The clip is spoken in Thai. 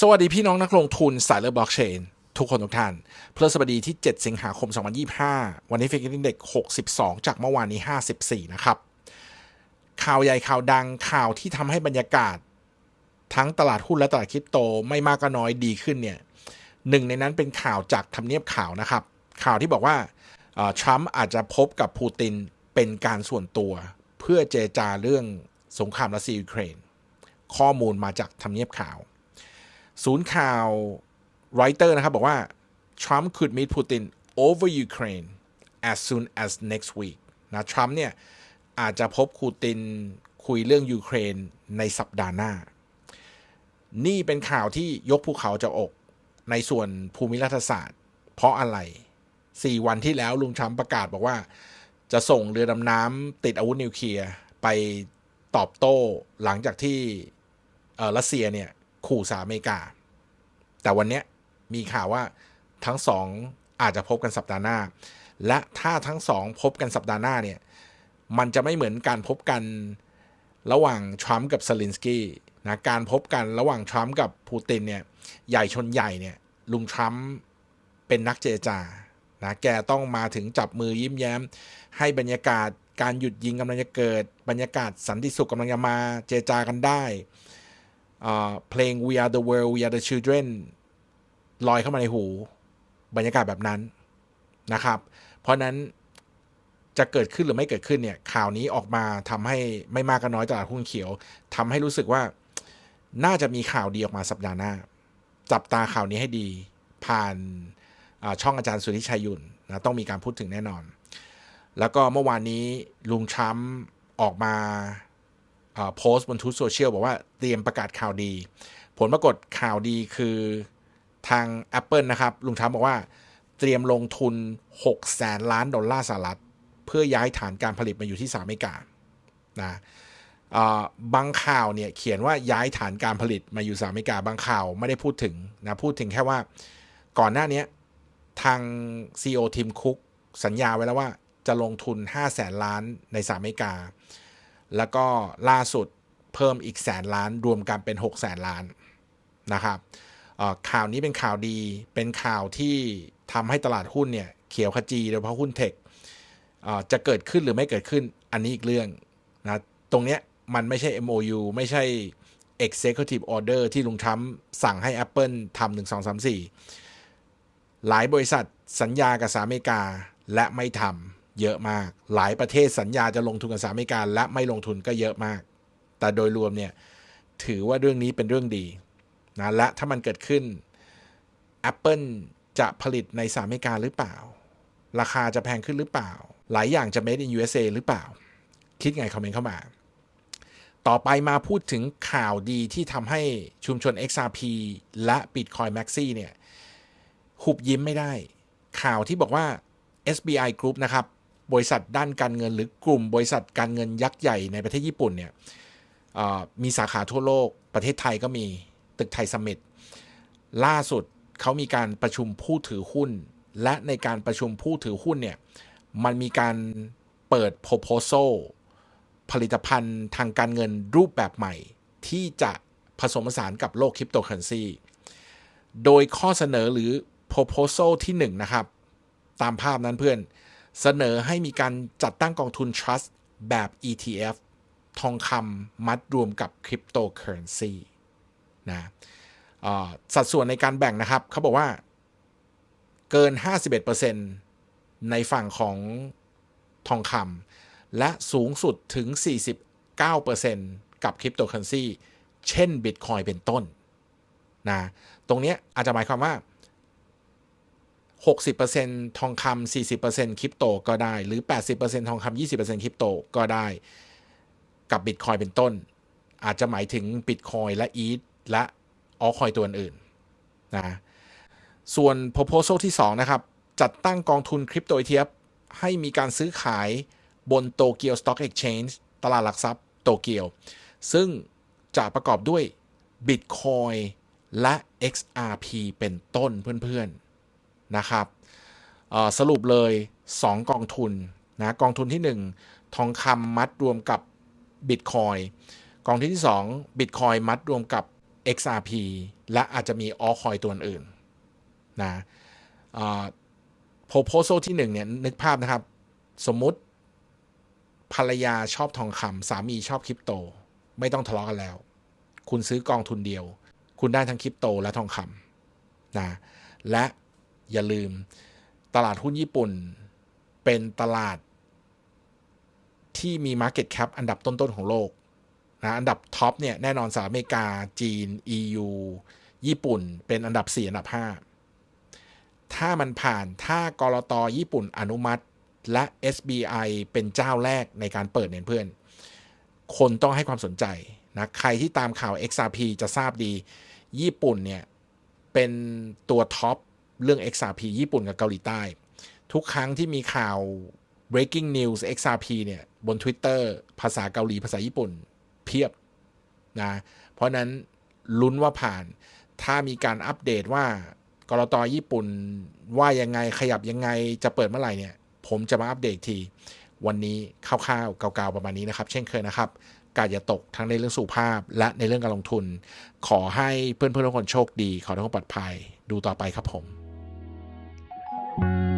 สวัสดีพี่น้องนักลงทุนสายเลือบล็อกเชนทุกคนทุกท่านเพฤหัสบดีที่ 7 สิงหาคม 2025 วันนี้ฟิกกิ้งเด็ก62 จากเมื่อวานนี้ 54 นะครับ ข่าวใหญ่ข่าวดังข่าวที่ทำให้บรรยากาศ ทั้งตลาดหุ้นและตลาดคริปโตไม่มากก็น้อยดีขึ้นเนี่ยหนึ่งในนั้นเป็นข่าวจากทำเนียบข่าวนะครับ ข่าวที่บอกว่าทรัมป์อาจจะพบกับปูตินเป็นการส่วนตัว เพื่อเจรจาเรื่องสงครามรัสเซียยูเครนข้อมูลมาจากทำเนียบข่าว ศูนย์ข่าวไรเตอร์นะครับบอกว่า Trump could meet Putin over Ukraine as soon as next week นะทรัมป์เนี่ย อาจจะพบคูตินคุยเรื่องยูเครนในสัปดาห์หน้า นี่เป็นข่าวที่ยกภูเขาจะอกในส่วนภูมิรัฐศาสตร์ เพราะอะไร 4 วันที่แล้วลุงทรัมป์ประกาศบอกว่า จะส่งเรือดำน้ำติดอาวุธนิวเคลียร์ไปตอบโต้หลังจากที่รัสเซียเนี่ย ขู่สหรัฐอเมริกา แต่วันนี้มีข่าวว่าทั้งสองอาจจะพบกันสัปดาห์หน้า และถ้าทั้งสองพบกันสัปดาห์หน้าเนี่ย มันจะไม่เหมือนการพบกันระหว่างทรัมป์กับซาลินสกี้นะการพบกันระหว่างทรัมป์กับปูตินเนี่ยใหญ่ชนใหญ่เนี่ยลุงทรัมป์เป็นนักเจรจานะแกต้องมาถึงจับมือยิ้มแย้ม ให้บรรยากาศการหยุดยิงกำลังจะเกิด บรรยากาศสันติสุขกำลังจะมาเจรจากันได้ เพลง We Are the World We Are the Children ลอยเข้ามาในหู บรรยากาศแบบนั้นนะครับ เพราะนั้นจะเกิดขึ้นหรือไม่เกิดขึ้นเนี่ย ข่าวนี้ออกมาทำให้ไม่มากก็น้อยตลาดหุ้นเขียวทำให้รู้สึกว่าน่าจะมีข่าวดีออกมาสัปดาห์หน้า จับตาข่าวนี้ให้ดีผ่านาช่องอาจารย์สุธิชัยยุนนะต้องมีการพูดถึงแน่นอน แล้วก็เมื่อวานนี้ลุงทรัมป์ออกมา โพสต์บนทูตโซเชียลบอกว่าเตรียมประกาศข่าวดี ผลปรากฏข่าวดีคือทาง Apple นะครับ ลุงทรัมป์บอกว่าเตรียมลงทุน 6 แสนล้านดอลลาร์สหรัฐ เพื่อย้ายฐานการผลิตมาอยู่ที่สหรัฐอเมริกานะบางข่าวเนี่ยเขียนว่าย้ายฐานการผลิตมาอยู่สหรัฐอเมริกาบางข่าวไม่ได้พูดถึงนะพูดถึงแค่ว่าก่อนหน้านี้ทาง CEO ทีมคุกสัญญาไว้แล้วว่าจะลงทุน 5 แสนล้านในสหรัฐอเมริกา แล้วก็ล่าสุดเพิ่มอีกแสนล้านรวมกันเป็น6แสนล้านนะครับข่าวนี้เป็นข่าวดีเป็นข่าวที่ทำให้ตลาดหุ้นเนี่ยเขียวขจีโดยเฉพาะหุ้นเทคจะเกิดขึ้นหรือไม่เกิดขึ้นอันนี้อีกเรื่องนะตรงเนี้ยมันไม่ใช่ MOU ไม่ใช่ Executive Order ที่ลุงทรัมป์สั่งให้ Apple ทำหนึ่งสองสามสี่หลายบริษัทสัญญากับสหรัฐอเมริกาและไม่ทำ เยอะมาก หลายประเทศสัญญาจะลงทุนกับสหรัฐอเมริกาและไม่ลงทุนก็เยอะมาก แต่โดยรวมเนี่ยถือว่าเรื่องนี้เป็นเรื่องดีนะและถ้ามันเกิดขึ้น Apple จะผลิตในสหรัฐอเมริกาหรือเปล่า ราคาจะแพงขึ้นหรือเปล่า หลายอย่างจะ made in USA หรือเปล่า คิดไงคอมเมนต์เข้ามา ต่อไปมาพูดถึงข่าวดีที่ทำให้ชุมชน XRP และ Bitcoin Maxi เนี่ยหุบยิ้มไม่ได้ ข่าวที่บอกว่า SBI Group นะครับ บริษัทด้านการเงินหรือกลุ่มบริษัทการเงินยักษ์ใหญ่ในประเทศญี่ปุ่นเนี่ยมีสาขาทั่วโลกประเทศไทยก็มีตึกไทยสมิตล่าสุดเขามีการประชุมผู้ถือหุ้น และในการประชุมผู้ถือหุ้นเนี่ยมันมีการเปิด proposal ผลิตภัณฑ์ทางการเงินรูปแบบใหม่ ที่จะผสมผสานกับโลกคริปโตเคอเรนซีโดยข้อเสนอหรือ proposal ที่1นะครับ ตามภาพนั้นเพื่อน เสนอให้มีการจัดตั้งกองทุน trust แบบ ETF ทองคำมัดรวมกับคริปโตเคอเรนซีนะสัดส่วนในการแบ่งนะครับ เขาบอกว่าเกิน 51%ในฝั่งของทองคำและสูงสุดถึง 49%กับคริปโตเคอเรนซีเช่น Bitcoin เป็นต้นนะตรงนี้อาจจะหมายความว่า 60%ทองคำ40%คริปโตก็ได้ หรือ 80%ทองคำ20%คริปโตก็ได้ กับ Bitcoin เป็นต้น อาจจะหมายถึง Bitcoin และ ETH และออคอยตัวอื่นนะส่วน proposal ที่ 2 นะครับ จัดตั้งกองทุนคริปโต ETF ให้มีการซื้อขายบนโตเกียวสต็อกเอ็กชแนนตลาดหลักทรัพย์โตเกียว ซึ่งจะประกอบด้วย Bitcoin และ XRP เป็นต้นเพื่อนๆ นะครับสรุปเลย 2 กองทุนนะกองทุนที่ 1 ทองคำมัดรวมกับ Bitcoin กองทุนที่2 Bitcoin มัดรวมกับ XRP และอาจจะมี altcoin ตัวอื่นนะอ่า proposal ที่หนึ่งเนี่ยนึกภาพนะครับ สมมุติภรรยาชอบทองคำสามีชอบคริปโต ไม่ต้องทะเลาะกันแล้ว คุณซื้อกองทุนเดียว คุณได้ทั้งคริปโตและทองคำนะและ อย่าลืม ตลาดหุ้นญี่ปุ่น เป็นตลาดที่มี Market Cap อันดับต้น ๆ ของโลกนะอันดับท็อปเนี่ยแน่นอนสหรัฐอเมริกา จีน EU ญี่ปุ่น เป็นอันดับ 4 อันดับ 5 ถ้ามันผ่านถ้ากรตญี่ปุ่นอนุมัติ และ SBI เป็นเจ้าแรกในการเปิดเนี่ยเพื่อน คนต้องให้ความสนใจนะใครที่ตามข่าว XRP จะทราบดี ญี่ปุ่นเนี่ย เป็นตัวท็อป เรื่อง XRP ญี่ปุ่นกับเกาหลีใต้ ทุกครั้งที่มีข่าว breaking news XRP เนี่ยบน Twitter ภาษาเกาหลีภาษาญี่ปุ่นเพียบนะเพราะนั้นลุ้นว่าผ่าน ถ้ามีการอัปเดตว่ากรตญี่ปุ่นว่ายังไงขยับยังไงจะเปิดเมื่อไหร่เนี่ย ผมจะมาอัปเดตที วันนี้คร่าวๆเก่าๆประมาณนี้นะครับ เช่นเคยนะครับการอย่าตกทั้งในเรื่องสุขภาพ และในเรื่องการลงทุน ขอให้เพื่อนๆทุกคนโชคดี ขอให้ทุกคนปลอดภัย ดูต่อไปครับผม you